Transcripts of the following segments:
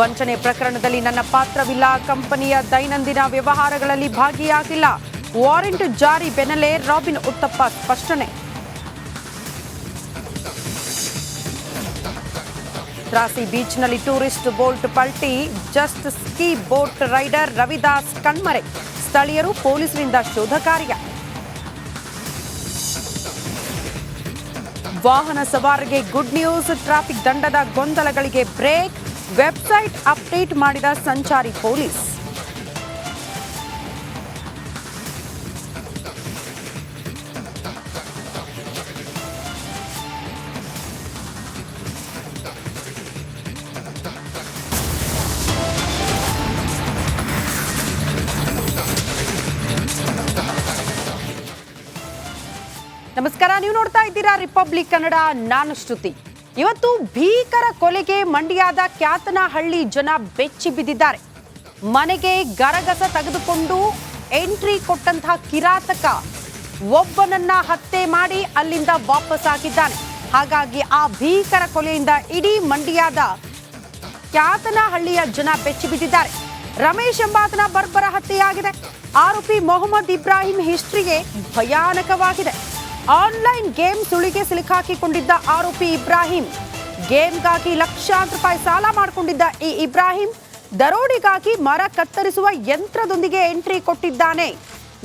ವಂಚನೆ ಪ್ರಕರಣದಲ್ಲಿ ನನ್ನ ಪಾತ್ರವಿಲ್ಲ. ಕಂಪನಿಯ ದೈನಂದಿನ ವ್ಯವಹಾರಗಳಲ್ಲಿ ಭಾಗಿಯಾಗಿಲ್ಲ. ವಾರೆಂಟ್ ಜಾರಿ ಬೆನ್ನಲ್ಲೇ ರಾಬಿನ್ ಉತ್ತಪ್ಪ ಸ್ಪಷ್ಟನೆ. ತ್ರಾಸಿ ಬೀಚ್ನಲ್ಲಿ tourist boat ಪಲ್ಟಿ, jet ski boat rider Ravidas ಕಣ್ಮರೆ. ಸ್ಥಳೀಯರು ಪೊಲೀಸರಿಂದ ಶೋಧ ಕಾರ್ಯ. ವಾಹನ ಸವಾರಿಗೆ ಗುಡ್ ನ್ಯೂಸ್, ಟ್ರಾಫಿಕ್ ದಂಡದ ಗೊಂದಲಗಳಿಗೆ ಬ್ರೇಕ್. ವೆಬ್ಸೈಟ್ ಅಪ್ಡೇಟ್ ಮಾಡಿದ ಸಂಚಾರಿ ಪೊಲೀಸ್. ನಮಸ್ಕಾರ ನೀವು ನೋಡ್ತಾ ಇದ್ದೀರಾ ರಿಪಬ್ಲಿಕ್ ಕನ್ನಡ ನಾನು ಶ್ರುತಿ. ಇವತ್ತು ಭೀಕರ ಕೊಲೆಗೆ ಮಂಡ್ಯದ ಕ್ಯಾತನಹಳ್ಳಿ ಜನ ಬೆಚ್ಚಿ ಬಿದ್ದಿದ್ದಾರೆ. ಮನೆಗೆ ಗರಗಸ ತೆಗೆದುಕೊಂಡು ಎಂಟ್ರಿ ಕೊಟ್ಟಂತಹ ಕಿರಾತಕ ಒಬ್ಬನನ್ನ ಹತ್ಯೆ ಮಾಡಿ ಅಲ್ಲಿಂದ ವಾಪಸ್ ಆಗಿದ್ದಾನೆ. ಹಾಗಾಗಿ ಆ ಭೀಕರ ಕೊಲೆಯಿಂದ ಇಡೀ ಮಂಡ್ಯದ ಕ್ಯಾತನಹಳ್ಳಿಯ ಜನ ಬೆಚ್ಚಿ ಬಿದ್ದಿದ್ದಾರೆ. ರಮೇಶ್ ಎಂಬಾತನ ಬರ್ಬರ ಹತ್ಯೆಯಾಗಿದೆ. ಆರೋಪಿ ಮೊಹಮ್ಮದ್ ಇಬ್ರಾಹಿಂ ಹಿಸ್ಟ್ರಿಗೆ ಭಯಾನಕವಾಗಿದೆ. ಆನ್ಲೈನ್ ಗೇಮ್ ಸುಳಿಗೆ ಸಿಲುಕಾಕಿಕೊಂಡಿದ್ದ ಆರೋಪಿ ಇಬ್ರಾಹಿಂ. ಗೇಮ್ಗಾಗಿ ಲಕ್ಷಾಂತರ ರೂಪಾಯಿ ಸಾಲ ಮಾಡಿಕೊಂಡಿದ್ದ ಈ ಇಬ್ರಾಹಿಂ ದರೋಡಿಗಾಗಿ ಮರ ಕತ್ತರಿಸುವ ಯಂತ್ರದೊಂದಿಗೆ ಎಂಟ್ರಿ ಕೊಟ್ಟಿದ್ದಾನೆ.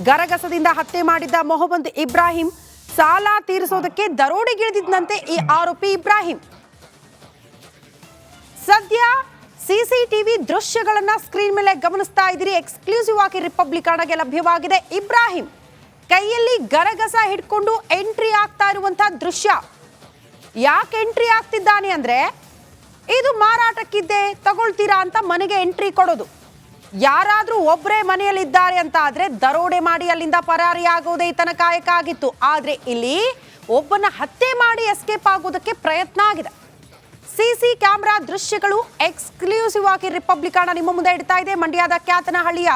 ಗರಗಸದಿಂದ ಹತ್ಯೆ ಮಾಡಿದ್ದ ಮೊಹಮ್ಮದ್ ಇಬ್ರಾಹಿಂ ಸಾಲ ತೀರಿಸೋದಕ್ಕೆ ದರೋಡಿಗಿಳಿದಿದ್ದಂತೆ ಈ ಆರೋಪಿ ಇಬ್ರಾಹಿಂ. ಸದ್ಯ ಸಿಸಿಟಿವಿ ದೃಶ್ಯಗಳನ್ನ ಸ್ಕ್ರೀನ್ ಮೇಲೆ ಗಮನಿಸ್ತಾ ಇದ್ದೀರಿ. ಎಕ್ಸ್ಕ್ಲೂಸಿವ್ ಆಗಿ ರಿಪಬ್ಲಿಕ್ ಲಭ್ಯವಾಗಿದೆ ಇಬ್ರಾಹಿಂ. ಕೈಯಲ್ಲಿ ಗರಗಸ ಹಿಡ್ಕೊಂಡು ಎಂಟ್ರಿ ಆಗ್ತಾ ಇರುವಂತಹ ದೃಶ್ಯ. ಯಾಕೆ ಎಂಟ್ರಿ ಆಗ್ತಿದ್ದಾನೆ ಅಂದ್ರೆ, ಇದು ಮಾರಾಟಕ್ಕಿದ್ದೆ ತಗೊಳ್ತೀರಾ ಅಂತ ಮನೆಗೆ ಎಂಟ್ರಿ ಕೊಡೋದು. ಯಾರಾದ್ರೂ ಒಬ್ಬರೇ ಮನೆಯಲ್ಲಿದ್ದಾರೆ ಅಂತ ಆದ್ರೆ ದರೋಡೆ ಮಾಡಿ ಅಲ್ಲಿಂದ ಪರಾರಿ ಆಗುವುದೇ ಈತನ ಕಾಯಕ ಆಗಿತ್ತು. ಆದ್ರೆ ಇಲ್ಲಿ ಒಬ್ಬನ ಹತ್ಯೆ ಮಾಡಿ ಎಸ್ಕೇಪ್ ಆಗೋದಕ್ಕೆ ಪ್ರಯತ್ನ ಆಗಿದೆ. ಸಿಸಿ ಕ್ಯಾಮೆರಾ ದೃಶ್ಯಗಳು ಎಕ್ಸ್ಕ್ಲೂಸಿವ್ ಆಗಿ ರಿಪಬ್ಲಿಕ್ ಅಣ್ಣ ನಿಮ್ಮ ಮುಂದೆ ಇಡ್ತಾ ಇದೆ. ಮಂಡ್ಯದ ಕ್ಯಾತನಹಳ್ಳಿಯ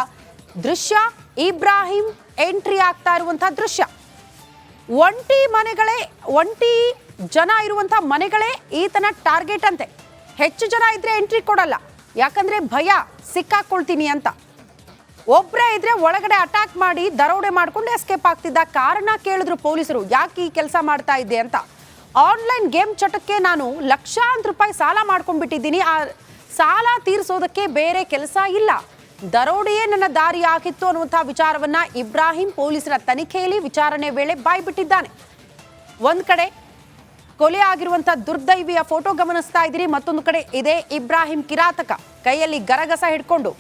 ದೃಶ್ಯ. ಇಬ್ರಾಹಿಂ ಎಂಟ್ರಿ ಆಗ್ತಾ ಇರುವಂತಹ ದೃಶ್ಯ. ಒಂಟಿ ಮನೆಗಳೇ, ಒಂಟಿ ಜನ ಇರುವಂತಹ ಮನೆಗಳೇ ಈತನ ಟಾರ್ಗೆಟ್ ಅಂತೆ. ಹೆಚ್ಚು ಜನ ಇದ್ರೆ ಎಂಟ್ರಿ ಕೊಡಲ್ಲ. ಯಾಕಂದ್ರೆ ಭಯ, ಸಿಕ್ಕಾಕೊಳ್ತೀನಿ ಅಂತ. ಒಬ್ಬರೇ ಇದ್ರೆ ಒಳಗಡೆ ಅಟ್ಯಾಕ್ ಮಾಡಿ ದರೋಡೆ ಮಾಡ್ಕೊಂಡು ಎಸ್ಕೇಪ್ ಆಗ್ತಿದ್ದ ಕಾರಣ ಕೇಳಿದ್ರು ಪೊಲೀಸರು, ಯಾಕೆ ಈ ಕೆಲಸ ಮಾಡ್ತಾ ಇದ್ದೆ ಅಂತ. ಆನ್ಲೈನ್ ಗೇಮ್ ಚಟಕ್ಕೆ ನಾನು ಲಕ್ಷಾಂತರ ರೂಪಾಯಿ ಸಾಲ ಮಾಡ್ಕೊಂಡ್ಬಿಟ್ಟಿದ್ದೀನಿ. ಆ ಸಾಲ ತೀರಿಸೋದಕ್ಕೆ ಬೇರೆ ಕೆಲಸ ಇಲ್ಲ. ದರೋಡೆಯೇ ನನ್ನ ದಾರಿ ಆಗಿತ್ತು ಅನ್ನುವಂಥ ವಿಚಾರವನ್ನ ಇಬ್ರಾಹಿಂ ಪೊಲೀಸರ ತನಿಖೆಯಲ್ಲಿ ವಿಚಾರಣೆ ವೇಳೆ ಬಾಯ್ಬಿಟ್ಟಿದ್ದಾನೆ ಒಂದ್ ಕಡೆ ಕೊಲೆ ಆಗಿರುವಂತಹ ದುರ್ದೈವಿಯ ಫೋಟೋ ಗಮನಿಸ್ತಾ ಇದ್ದೀರಿ, ಮತ್ತೊಂದು ಕಡೆ ಇದೇ ಇಬ್ರಾಹಿಂ ಕಿರಾತಕ. ಕೈಯಲ್ಲಿ ಗರಗಸ ಹಿಡ್ಕೊಂಡು